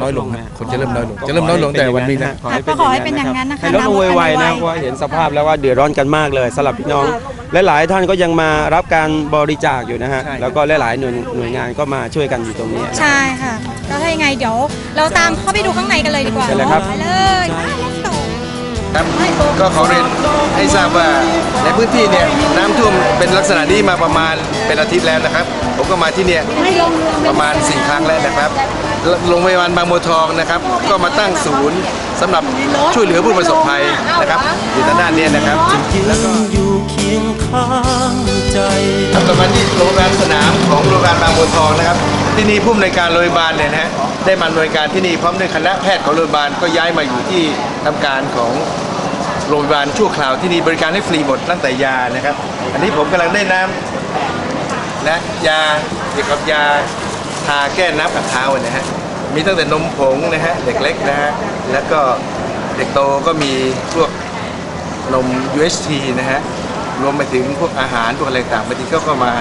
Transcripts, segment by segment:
น้อยลงฮะคนจะเริ่มน้อยลงจะเริ่มน้อยลงแต่วันนี้นะค่ะก็ขอให้เป็นอย่างนั้นนะคะให้ลดลงไวๆนะเพราะว่าเห็นสภาพแล้วว่าเดือดร้อนกันมากเลยสำหรับพี่น้องและหลายท่านก็ยังมารับการบริจาคอยู่นะฮะใช่แล้วก็หลายๆหน่วยหน่วยงานก็มาช่วยกันอยู่ตรงนี้ใช่ค่ะก็ถ้ายังไงเดี๋ยว เราตามเข้าไปดูข้างในกันเลยดีกว่าใช่เลยครับไปเลยอะ let's go ครับก็ขอเรียนให้ทราบว่าในพื้นที่เนี่ยน้ำท่วมเป็นลักษณะนี้มาประมาณเป็นอาทิตย์แล้วนะครับ ผมก็มาที่เนี่ยประมาณ 4 ครั้งแล้วนะครับ โรงพยาบาลบางบัวทองนะครับ ก็มาตั้งศูนย์สำหรับช่วยเหลือผู้ประสบภัยนะครับอยู่ทางด้านเนี้นะครับแล้วก็อยู่เคียงข้างใจครับต่อมาที่โรงพยาบาลสนามของโรงพยาบาลบางบัวทองนะครับ ที่นี่ผู้อำนวยการโรงพยาบาลเนี่ยนะฮะได้มาหน่วยการที่นี่พร้อมด้วยคณะแพทย์ของโรงพยาบาลก็ย้ายมาอยู่ที่ทำการของโรงพยาบาลชั่วคราวที่นี่บริการให้ฟรีหมดตั้งแต่ยานะครับ อันนี้ผมกำลังได้น้ำและยาเกี่ยวกับยา ทาแก้น้ำกัดเท้านะฮะมีตั้งแต่นมผงนะฮะเด็กเล็กนะฮะแล้วก็เด็กโตก็มีพวกนม UHT นะฮะรวมไปถึงพวกอาหารพวกอะไรต่างบางทีก็ก็มา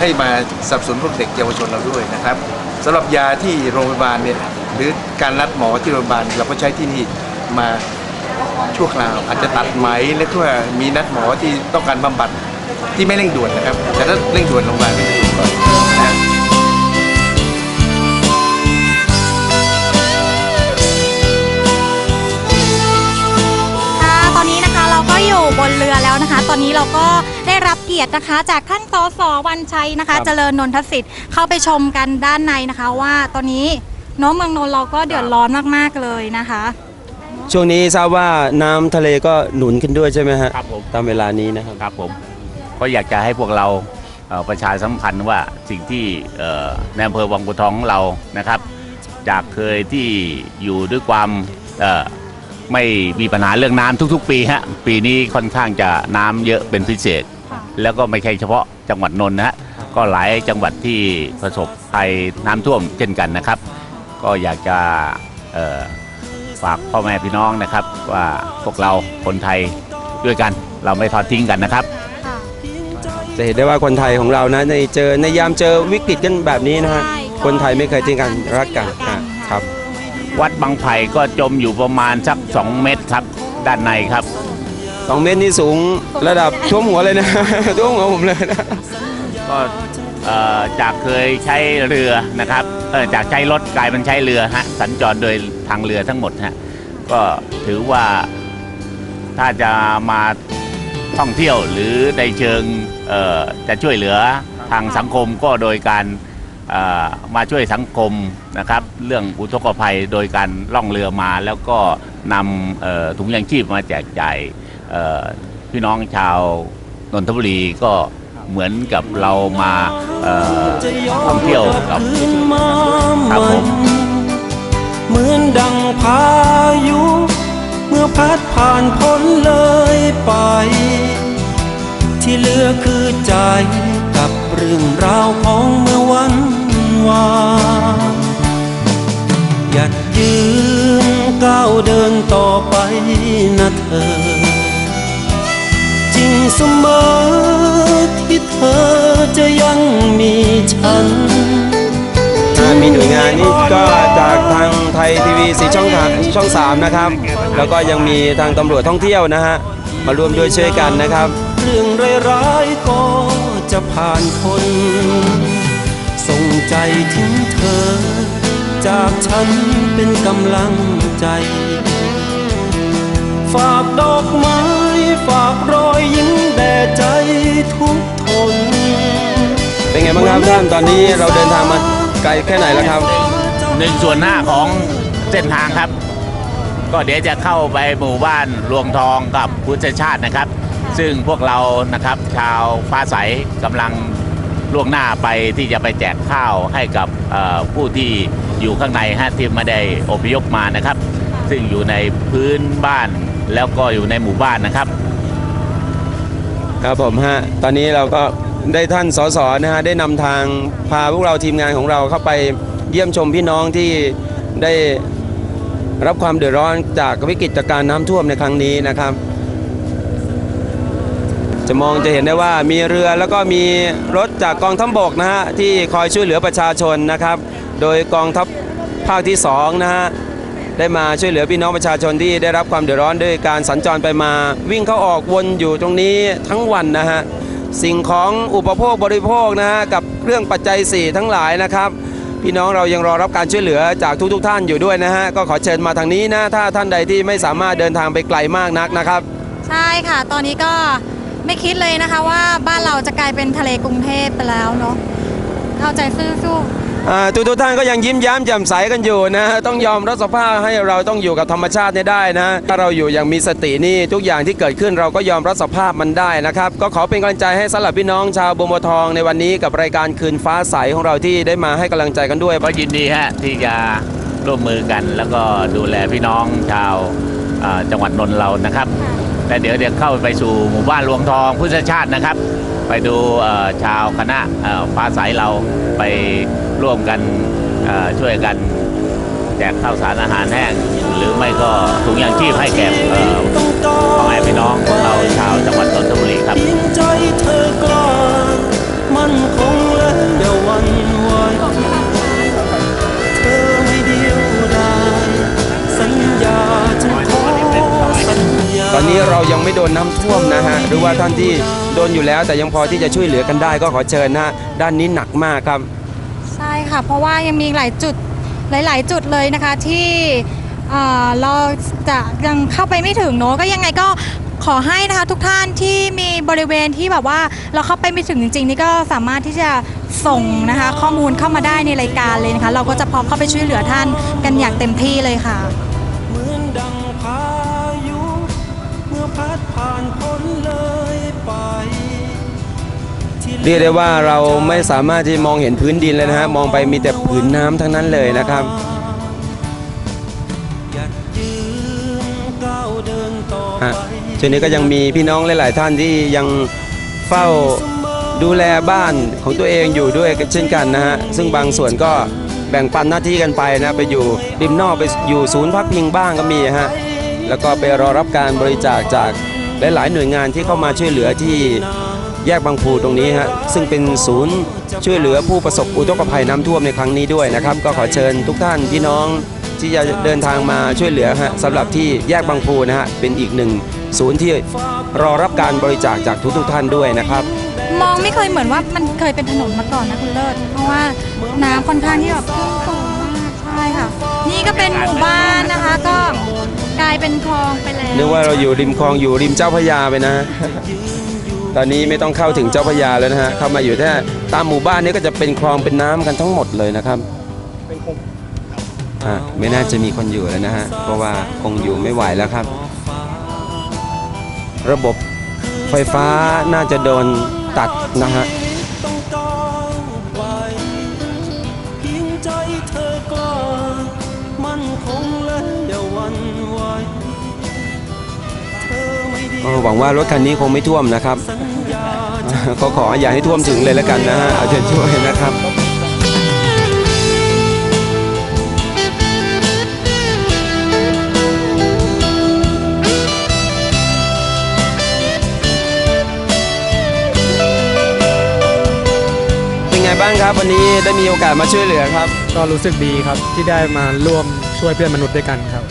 ให้มาสนับสนุนพวกเด็กเยาวชนเราด้วยนะครับสำหรับยาที่โรงพยาบาลเนี่ยหรือการนัดหมอที่โรงพยาบาลเราก็ใช้ที่นี่มาชั่วคราวอาจจะตัดไหมและทั่วมีนัดหมอที่ต้องการบำบัดที่ไม่เร่งด่วนนะครับ แต่ถ้าเร่งด่วนโรงพยาบาลก็จะดูก่อน อยู่บนเรือแล้วนะคะ ตอนนี้เราก็ได้รับเกียรตินะคะ จากท่านสสวันชัยนะคะ เจริญนนทสิทธิ์เข้าไปชมกันด้านในนะคะ ว่าตอนนี้น้องเมืองนนท์เราก็เดือดร้อนมากๆเลยนะคะ ช่วงนี้ทราบว่าน้ำทะเลก็หนุนขึ้นด้วยใช่ไหมฮะครับผม ตามเวลานี้นะครับ ครับผมก็อยากจะให้พวกเราเอ่อประชาสัมพันธ์ว่าสิ่งที่เอ่อในอำเภอวังบัวทองของเรานะครับ จากเคยที่อยู่ด้วยความเอ่อ ไม่มีปัญหาเรื่องน้ำทุกๆ ปีฮะปีนี้ค่อนข้างจะน้ำเยอะเป็นพิเศษค่ะแล้วก็ไม่ใช่เฉพาะจังหวัดนนท์นะฮะก็หลายจังหวัดที่ประสบภัยน้ำท่วมเช่นกันนะครับ ก็อยากจะเอ่อฝากพ่อแม่พี่น้องนะครับ ว่าพวกเราคนไทยด้วยกัน เราไม่ทอดทิ้งกันนะครับ ค่ะจะเห็นได้ว่าคนไทยของเรานะในเจอในยามเจอวิกฤตกันแบบนี้นะฮะ ใช่คนไทยไม่เคยทิ้งกันรักกันช่วยเหลือกันอะค่ะครับ วัดบางไผ่ก็จมอยู่ประมาณสัก 2 เมตรครับด้านในครับ สองเมตรนี่สูงระดับท่วมหัวเลยนะ ท่วมหัวผมเลยนะ ก็เอ่อจากเคยใช้เรือนะครับเอ่อจากใช้รถกลายเป็นใช้เรือฮะสัญจรโดยทางเรือทั้งหมดฮะก็ถือว่าถ้าจะมาท่องเที่ยวหรือในเชิงเอ่อจะช่วยเหลือทางสังคมก็โดยการเอ่อ มาช่วยสังคมนะครับ เรื่องอุทกภัยโดยการล่องเรือมา แล้วก็นำถุงยางชีพมาแจกจ่ายพี่น้องชาวนนทบุรีก็เหมือนกับเรามาท่องเที่ยวกับครับผมเหมือนดังพายุ เมื่อพัดผ่านพ้นเลยไป ที่เหลือคือใจ รื่องราวของเมื่อวันวานหยัดยืนก้าวเดินต่อไปนะเธอ จริงเสมอที่เธอจะยังมีฉันมีหน่วยงานนี่ก็จากทางไทยทีวีสีช่องทางช่อง3นะครับ แล้วก็ยังมีทางตำรวจท่องเที่ยวนะฮะ มาร่วมด้วยช่วยกันนะครับ เรื่องร้ายๆก็จะผ่านพ้นส่งใจถึงเธอ จากฉันเป็นกำลังใจ ฝากดอกไม้ ฝากรอยยิ้มแด่ใจทุกทน เป็นไงบ้างครับท่านตอนนี้เราเดินทางมาไกลแค่ไหนแล้วครับหนึ่งส่วนห้าของเส้นทางครับ ก็เดี๋ยวจะเข้าไปหมู่บ้านรวงทองกับพุทธชาตินะครับ ซึ่งพวกเรานะครับชาวฟ้าใสกำลังล่วงหน้าไปที่จะไปแจกข้าวให้กับผู้ที่อยู่ข้างในฮะที่ไม่ได้อพยพมานะครับ ซึ่งอยู่ในพื้นบ้านแล้วก็อยู่ในหมู่บ้านนะครับ ครับผมฮะตอนนี้เราก็ได้ท่านสสนะฮะได้นำทางพาพวกเราทีมงานของเราเข้าไปเยี่ยมชมพี่น้องที่ได้รับความเดือดร้อนจากวิกฤตการน้ำท่วมในครั้งนี้นะครับ จะมองจะเห็นได้ว่ามีเรือแล้วก็มีรถจากกองทัพบกนะฮะที่คอยช่วยเหลือประชาชนนะครับ โดยกองทัพภาคที่2นะฮะได้มาช่วยเหลือพี่น้องประชาชนที่ได้รับความเดือดร้อนด้วยการสัญจรไปมา วิ่งเข้าออกวนอยู่ตรงนี้ทั้งวันนะฮะสิ่งของอุปโภคบริโภคนะฮะกับเรื่องปัจจัย 4 ทั้งหลายนะครับ พี่น้องเรายังรอรับการช่วยเหลือจากทุกๆทท่านอยู่ด้วยนะฮะก็ขอเชิญมาทางนี้นะถ้าท่านใดที่ไม่สามารถเดินทางไปไกลมากนักนะครับ ใช่ค่ะ ตอนนี้ก็ ไม่คิดเลยนะคะว่าบ้านเราจะกลายเป็นทะเลกรุงเทพไปแล้วเนาะเข้าใจสู้ทุกทุกท่านก็ยังยิ้มย้มแจ่มใสกันอยู่นะต้องยอมรับสภาพให้เราต้องอยู่กับธรรมชาติเนี่ยได้นะถ้าเราอยู่อย่างมีสตินี่ทุกอย่างที่เกิดขึ้นเราก็ยอมรับสภาพมันได้นะครับ ก็ขอเป็นกำลังใจให้สำหรับพี่น้องชาวบวมทองในวันนี้กับรายการคืนฟ้าใสของเราที่ได้มาให้กำลังใจกันด้วยก็ยินดีฮะที่จะร่วมมือกันแล้วก็ดูแลพี่น้องชาวจังหวัดนนท์เรานะครับ แต่เดี๋ยวเดี๋ยวเข้าไปสู่หมู่บ้านหลวงทองพุทธชาตินะครับ ไปดูชาวคณะฟ้าสายเราไปร่วมกันช่วยกันแจกข้าวสารอาหารแห้ง หรือไม่ก็ถุงยางชีพให้แก่พ่อแม่พี่น้องเราชาวจังหวัดนนทบุรีครับ ตอนนี้เรายังไม่โดนน้ำท่วมนะฮะหรือว่าท่านที่โดนอยู่แล้ว แต่ยังพอที่จะช่วยเหลือกันได้ก็ขอเชิญนะฮะด้านนี้หนักมากครับ ใช่ค่ะ เพราะว่ายังมีหลายจุดหลาย ๆ จุดเลยนะคะที่เอ่อเราจะยังเข้าไปไม่ถึงเนอะก็ยังไงก็ขอให้นะคะทุกท่านที่มีบริเวณที่แบบว่าเราเข้าไปไม่ถึงจริง ๆ นี่ก็สามารถที่จะส่งนะคะ ข้อมูลเข้ามาได้ในรายการเลยนะคะ เราก็จะพร้อมเข้าไปช่วยเหลือท่านกันอย่างเต็มที่เลยค่ะ เรียกได้ว่าเราไม่สามารถที่มองเห็นพื้นดินเลยนะฮะมองไปมีแต่ผืนน้ำทั้งนั้นเลยนะครับฮะช่วงนี้ก็ยังมีพี่น้องหลาย ๆ ท่านที่ยังเฝ้าดูแลบ้านของตัวเองอยู่ด้วยเช่นกันนะฮะซึ่งบางส่วนก็แบ่งปันหน้าที่กันไปนะไปอยู่ริมนอกไปอยู่ศูนย์พักพิงบ้างก็มีฮะแล้วก็ไปรอรับการบริจาคจากหลาย ๆ หน่วยงานที่เข้ามาช่วยเหลือที่ แยกบางพูตรงนี้ฮะซึ่งเป็นศูนย์ช่วยเหลือผู้ประสบอุทกภัยน้ำท่วมในครั้งนี้ด้วยนะครับ ก็ขอเชิญทุกท่านพี่น้องที่จะเดินทางมาช่วยเหลือฮะสำหรับที่แยกบางพูนะฮะเป็นอีกหนึ่งศูนย์ที่รอรับการบริจาคจากทุกๆท่านด้วยนะครับ มองไม่เคยเหมือนว่ามันเคยเป็นถนนมาก่อนนะคุณเลิศเพราะว่าน้ำค่อนข้างที่แบบท่วมสูงมากใช่ค่ะ นี่ก็เป็นหมู่บ้านนะคะก็กลายเป็นคลองไปแล้วนึกว่าเราอยู่ริมคลองอยู่ริมเจ้าพระยาไปนะ ตอนนี้ไม่ต้องเข้าถึงเจ้าพระยาแล้วนะฮะเข้ามาอยู่แค่ตามหมู่บ้านนี้ก็จะเป็นคลองเป็นน้ำกันทั้งหมดเลยนะครับอะไม่น่าจะมีคนอยู่แล้วนะฮะเพราะว่าคงอยู่ไม่ไหวแล้วครับ ระบบไฟฟ้าน่าจะโดนตัดนะฮะเพียงใจเธอกล้ามันคง หวังว่ารถคันนี้คงไม่ท่วมนะครับก็ขออย่าให้ท่วมถึงเลยแล้วกันนะฮะเอาใจช่วยนะครับเป็นไงบ้างครับวันนี้ได้มีโอกาสมาช่วยเหลือครับ ก็รู้สึกดีครับที่ได้มาร่วมช่วยเพื่อนมนุษย์ด้วยกันครับ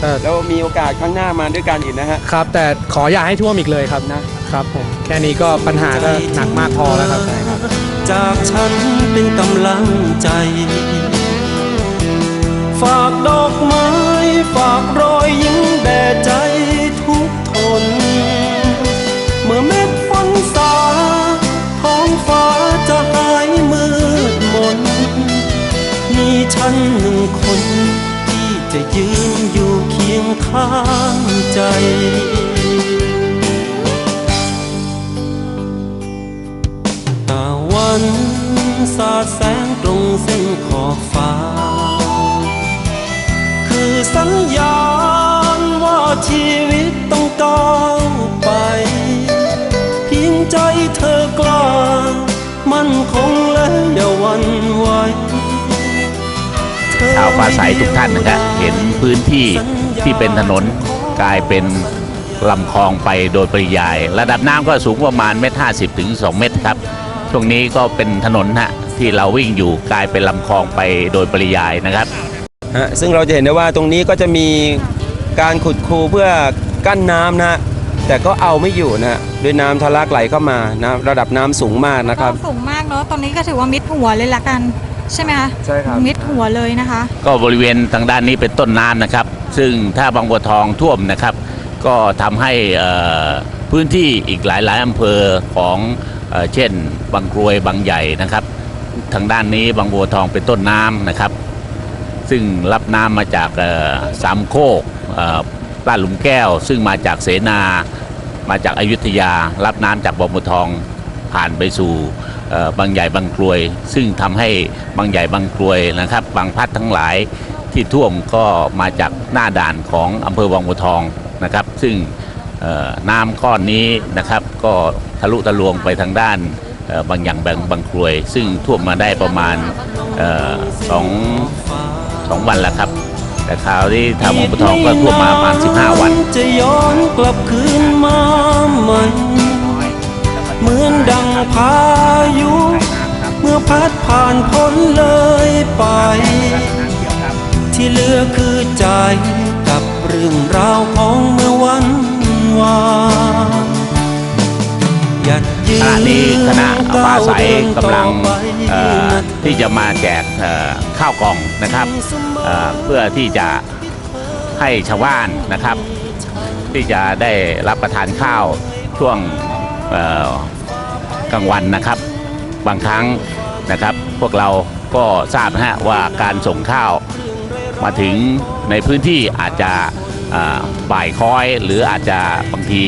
แต่ แล้วมีโอกาสข้างหน้ามาด้วยกันอีกนะฮะ ครับ แต่ขออย่าให้ท่วมอีกเลยครับนะครับผมแค่นี้ก็ปัญหาก็หนักมากพอแล้วครับใช่ครับจากฉันเป็นกำลังใจ ฝากดอกไม้ ฝากรอยยิ้มแด่ใจทุกทน เมื่อเม็ดฝนสาท้องฟ้าจะหายมืดมน มีฉันหนึ่งคนที่จะยืนอยู่เคียง ข้างใจตะวันสาดแสงตรงเส้นขอบฟ้า คือสัญญาณว่าชีวิตต้องก้าวไป เพียงใจเธอกล้า มันคงและอย่าวันไหว ชาวฟ้าใสทุกท่านนะครับเห็นพื้นที่ที่เป็นถนนกลายเป็นลำคลองไปโดยปริยาย ระดับน้ำก็สูงประมาณเมตรห้าสิบถึงสองเมตรครับช่วงนี้ก็เป็นถนนฮะที่เราวิ่งอยู่กลายเป็นลำคลองไปโดยปริยายนะครับ ฮะซึ่งเราจะเห็นได้ว่าตรงนี้ก็จะมีการขุดคูเพื่อกั้นน้ำนะฮะแต่ก็เอาไม่อยู่นะฮะด้วยน้ำทะลักไหลเข้ามานะระดับน้ำสูงมากนะครับสูงมากเนาะ ตอนนี้ก็ถือว่ามิดหัวเลยละกัน ใช่ไหมคะใช่ครับ มิดหัวเลยนะคะ ก็บริเวณทางด้านนี้เป็นต้นน้ำนะครับ ซึ่งถ้าบางบัวทองท่วมนะครับ ก็ทำให้เอ่อพื้นที่อีกหลายๆอำเภอของเอ่อเช่น บางกรวยบางใหญ่นะครับ ทางด้านนี้บางบัวทองเป็นต้นน้ำนะครับ ซึ่งรับน้ำมาจากเอ่อสามโคกเอ่อลาดหลุมแก้ว ซึ่งมาจากเสนา มาจากอายุทยา รับน้ำจากบางบัวทองผ่านไปสู่เอ่อ บางใหญ่บางกรวย ซึ่งทำให้บางใหญ่บางกรวยนะครับ บางพัดทั้งหลายที่ท่วมก็มาจากหน้าด่านของอำเภอบางบัวทองนะครับ ซึ่งน้ำก้อนนี้นะครับก็ทะลุทะลวงไปทางด้านบางอย่างบางบางกรวย ซึ่งท่วมมาได้ประมาณออสองสองวันแล้วครับ แต่คราวที่ทางบางบัวทองก็ท่วมมาประมาณ 15 วันจะย้อนกลับคืนมาใหม่ เหมือนดังพายุ เมื่อพัดผ่านพ้นเลยไป ที่เหลือคือใจกับเรื่องราวของเมื่อวันวานยัดยืขณะนี้คณะก้าใสเดินกำลังที่จะมาแจกข้าวกล่องนะครับ เพื่อที่จะให้ชาวบ้านนะครับ ที่จะได้รับประทานข้าวช่วง กลางวันนะครับ บางครั้งนะครับ พวกเราก็ทราบนะฮะว่าการส่งข้าวมาถึงในพื้นที่อาจจะบ่ายค้อย หรืออาจจะบางที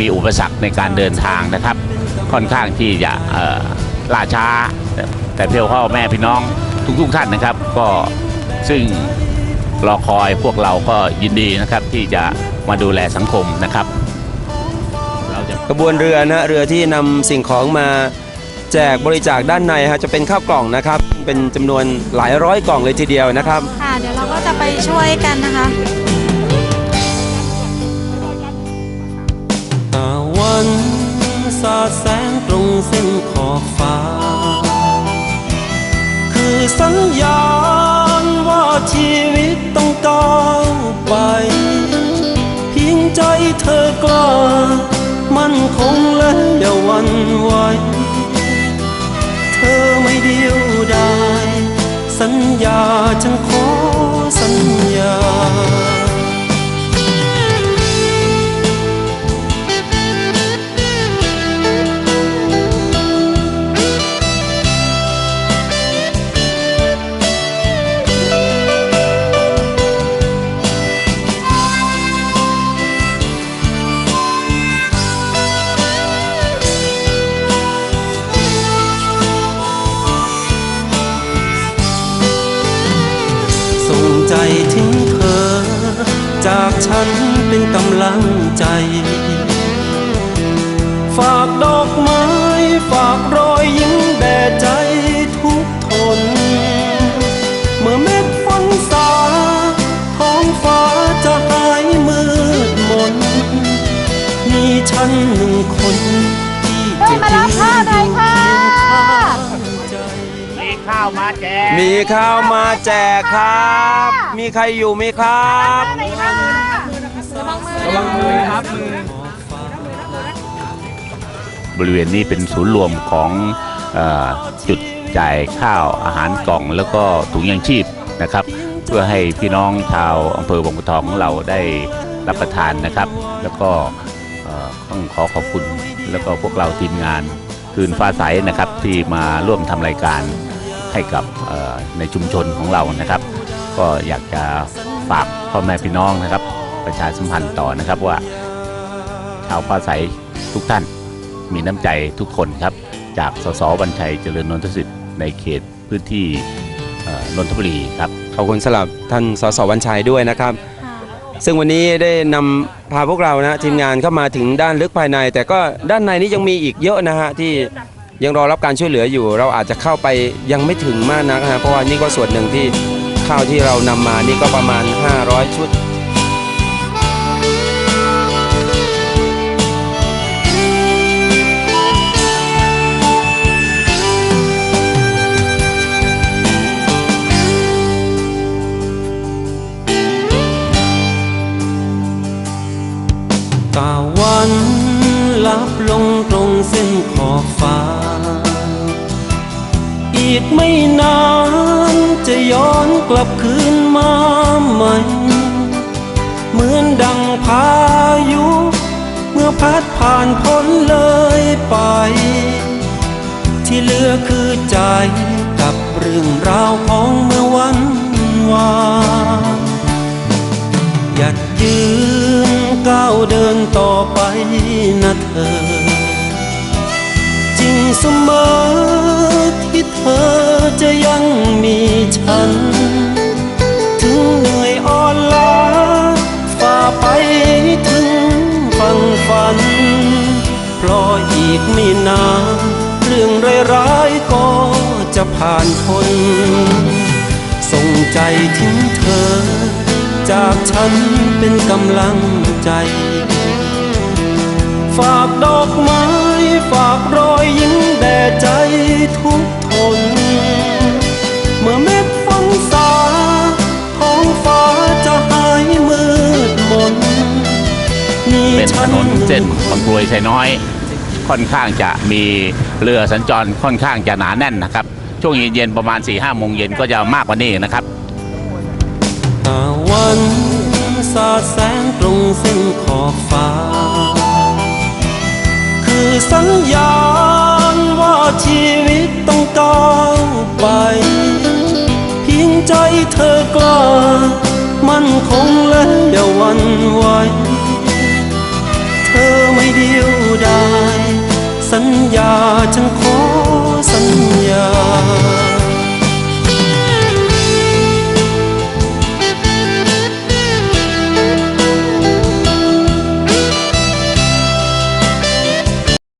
มีอุปสรรคในการเดินทางนะครับ ค่อนข้างที่จะล่าช้า แต่เพียวพ่อแม่พี่น้องทุกๆท่านนะครับ ก็ซึ่งรอคอยพวกเราก็ยินดีนะครับที่จะมาดูแลสังคมนะครับ กระบวนเรือนะเรือที่นำสิ่งของมาแจกบริจาคด้านในฮะจะเป็นข้าวกล่องนะครับ เป็นจำนวนหลายร้อยกล่องเลยทีเดียวนะครับค่ะเดี๋ยวเราก็จะไปช่วยกันนะคะ ตะวันสาดแสงตรงเส้นขอบฟ้า คือสัญญาณว่าชีวิตต้องก้าวไป เพียงใจเธอกล้า มั่นคงและอย่าวันไหวเธอไม่เดียวดายสัญญาฉันขอสัญญา อกไม้ฝากรอยยิ้มแด่ใจทุกทน เมื่อเม็ดฝนสาท้องฟ้าจะหายมืดมน มีฉันหนึ่งคนที่จะมารับข้าวหน่อยค่ะ มีข้าวมาแจกมีข้าวมาแจกครับ มีใครอยู่ไหมครับ ระวังมือครับ บริเวณนี้เป็นศูนย์รวมของอจุดจ่ายข้าวอาหารกล่อง แล้วก็ถุงยังชีพนะครับ เพื่อให้พี่น้องชาวอำเภอบางบัวทองของเราได้รับประทานนะครับ แล้วก็ต้องขอขอบคุณแล้วก็พวกเราทีมงานคืนฟ้าใสนะครับที่มาร่วมทำรายการให้กับในชุมชนของเรานะครับ ก็อยากจะฝากพ่อแม่พี่น้องนะครับ ประชาสัมพันธ์ต่อนะครับว่าชาวฟ้าใสทุกท่าน มีน้ำใจทุกคนครับ จากสสบัญชัยเจริญนนทสิทธิ์ในเขตพื้นที่เอ่อนนทบุรีครับ ขอบคุณสำหรับท่านสสวันชัยด้วยนะครับซึ่งวันนี้ได้นำพาพวกเรานะทีมงานเข้ามาถึงด้านลึกภายใน แต่ก็ด้านในนี้ยังมีอีกเยอะนะฮะที่ยังรอรับการช่วยเหลืออยู่ เราอาจจะเข้าไปยังไม่ถึงมากนักนะฮะเพราะว่านี่ก็ส่วนหนึ่งที่ข้าวที่เรานำมานี่ก็ประมาณ 500 ชุดับลงตรงเส้นขอบฟ้า อีกไม่นานจะย้อนกลับคืนมาใหม่ เหมือนดังพายุ เมื่อพัดผ่านพ้นเลยไป ที่เหลือคือใจกับเรื่องราวของเมื่อวันวานหยัดยืน ก้าวเดินต่อไปนะเธอ จริงเสมอที่เธอจะยังมีฉัน ถึงเหนื่อยอ่อนล้าฝ่าไปถึงฝั่งฝัน เพราะอีกไม่นานเรื่องร้ายๆก็จะผ่านพ้นส่งใจถึงเธอ จากฉันเป็นกำลังใจ ฝากดอกไม้ ฝากรอยยิ้มแด่ใจทุกทน เมื่อเม็ดฝนสาท้องฟ้าจะหายมืดมนมีเป็นถฉันนเส้นบางกรวยไซน้อย ค่อนข้างจะมีเรือสัญจรค่อนข้างจะหนาแน่นนะครับ ช่วงเย็นๆประมาณ4ี่ห้าโมงเย็นก็จะมากกว่านี้นะครับ วันสาดแสงตรงเส้นขอบฟ้า คือสัญญาณว่าชีวิตต้องก้าวไป เพียงใจเธอกล้า มันคงและอย่าหวันไหวเธอไม่เดียวดาย สัญญาฉันขอ